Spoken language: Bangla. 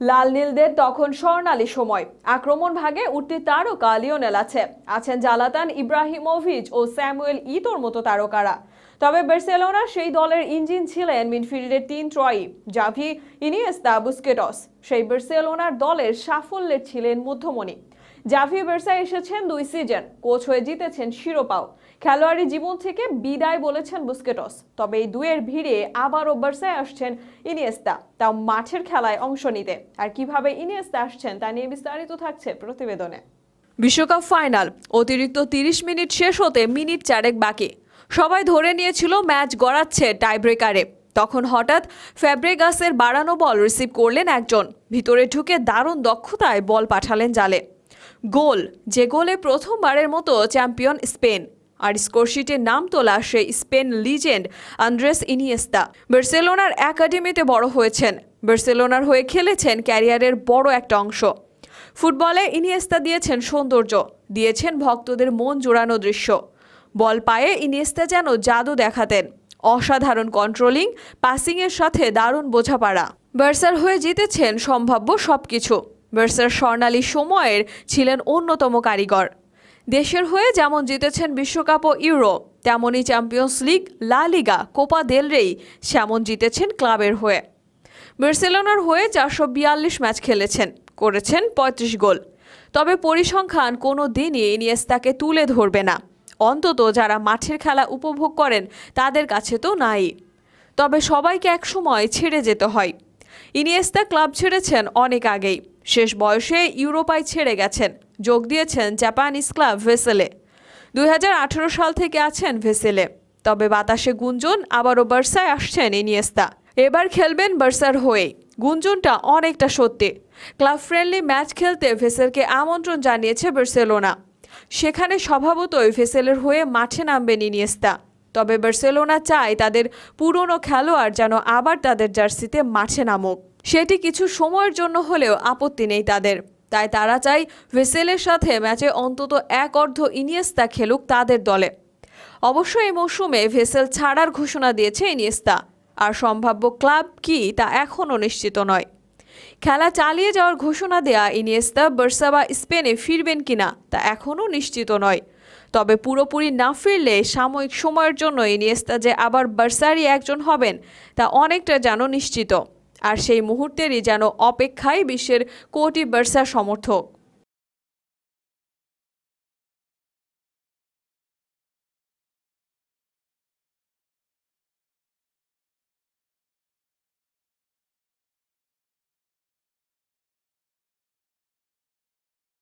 লাল নীলদের তখন স্বর্ণালী সময়। আক্রমণ ভাগে উঠতে তারকা লিওনেল আছে। আছেন জালাতান ইব্রাহিমোভিচ ও স্যামুয়েল ইতোর মতো তারকারা। তবে বার্সেলোনা সেই দলের ইঞ্জিন ছিলেন মিডফিল্ডের তিন ট্রয়ি জাভি, ইনিয়েস্তা, বুস্কেটস। সেই বার্সেলোনার দলের সাফল্যের ছিলেন মধ্যমণি। জাভি বেরসা এসেছেন দুই সিজন। কোচ হয়ে জিতেছেন শিরোপাও। খেলোয়াড়ি জীবন থেকে বিদায় বলেছেন বুস্কেটস। তবে এই দুয়ের ভিড়ে আবারও বার্সায় আসছেন ইনিয়েস্তা। তাও মাঠের খেলায় অংশ নিতে। আর কীভাবে ইনিয়েস্তা আসছেন তা নিয়ে বিস্তারিত থাকছে প্রতিবেদনে। বিশ্বকাপ ফাইনাল। অতিরিক্ত তিরিশ মিনিট শেষ হতে মিনিট চারেক বাকি। সবাই ধরে নিয়েছিল ম্যাচ গড়াচ্ছে টাইব্রেকারে। তখন হঠাৎ ফ্যাব্রেগাসের বাড়ানো বল রিসিভ করলেন একজন। ভিতরে ঢুকে দারুণ দক্ষতায় বল পাঠালেন জালে। গোল, যে গোলে প্রথমবারের মতো চ্যাম্পিয়ন স্পেন। আর স্কোরশিটে নাম তোলা সেই স্পেন লিজেন্ড আন্দ্রেস ইনিয়েস্তা। বার্সেলোনার একাডেমিতে বড় হয়েছেন। বার্সেলোনার হয়ে খেলেছেন ক্যারিয়ারের বড় একটা অংশ। ফুটবলে ইনিয়েস্তা দিয়েছেন সৌন্দর্য, দিয়েছেন ভক্তদের মন জোড়ানো দৃশ্য। বল পায়ে ইনিয়েস্তা যেন জাদু দেখাতেন। অসাধারণ কন্ট্রোলিং পাসিংয়ের সাথে দারুণ বোঝাপাড়া। বার্সার হয়ে জিতেছেন সম্ভাব্য সবকিছু। বার্সার স্বর্ণালী সময়ের ছিলেন অন্যতম কারিগর। দেশের হয়ে যেমন জিতেছেন বিশ্বকাপ ও ইউরো তেমনই champions league, La Liga, Copa দেল রেই সেমন জিতেছেন ক্লাবের হয়ে। বার্সেলোনার হয়ে চারশো বিয়াল্লিশ ম্যাচ খেলেছেন, করেছেন পঁয়ত্রিশ গোল। তবে পরিসংখ্যান কোনো দিনই ইনিয়েস্তাকে তুলে ধরবে না। অন্তত যারা মাঠের খেলা উপভোগ করেন, তাদের কাছে তো নাই। তবে সবাইকে একসময় ছেড়ে যেতে হয়। ইনিয়েস্তা ক্লাব ছেড়েছেন অনেক আগেই। শেষ বয়সে ইউরোপায় ছেড়ে গেছেন। যোগ দিয়েছেন জাপানিজ ক্লাব ভেসেলে। দুই হাজার আঠারো সাল থেকে আছেন ভেসেলে। তবে বাতাসে গুঞ্জন, আবারও বার্সায় আসছেন ইনিয়েস্তা। এবার খেলবেন বার্সার হয়ে গুঞ্জনটা অনেকটা সত্যি। ক্লাব ফ্রেন্ডলি ম্যাচ খেলতে ভেসেলকে আমন্ত্রণ জানিয়েছে বার্সেলোনা। সেখানে স্বভাবতই ভেসেলের হয়ে মাঠে নামবেন ইনিয়েস্তা। তবে বার্সেলোনা চায় তাদের পুরনো খেলোয়াড় যেন আবার তাদের জার্সিতে মাঠে নামুক। সেটি কিছু সময়ের জন্য হলেও আপত্তি নেই তাদের। তাই তারা চায় ভেসেলের সাথে ম্যাচে অন্তত এক অর্ধ ইনিয়েস্তা খেলুক তাদের দলে। অবশ্য এই মৌসুমে ভেসেল ছাড়ার ঘোষণা দিয়েছে ইনিয়েস্তা। আর সম্ভাব্য ক্লাব কি তা এখনও নিশ্চিত নয়। খেলা চালিয়ে যাওয়ার ঘোষণা দেয়া ইনিয়েস্তা বার্সা বা স্পেনে ফিরবেন কিনা তা এখনও নিশ্চিত নয়। তবে পুরোপুরি না ফিরলে সাময়িক সময়ের জন্য ইনিয়েস্তা যে আবার বার্সারই একজন হবেন তা অনেকটা যেন নিশ্চিত। আর সেই মুহূর্তেরই যেন অপেক্ষায় বিশ্বের কোটি বার্সা সমর্থক।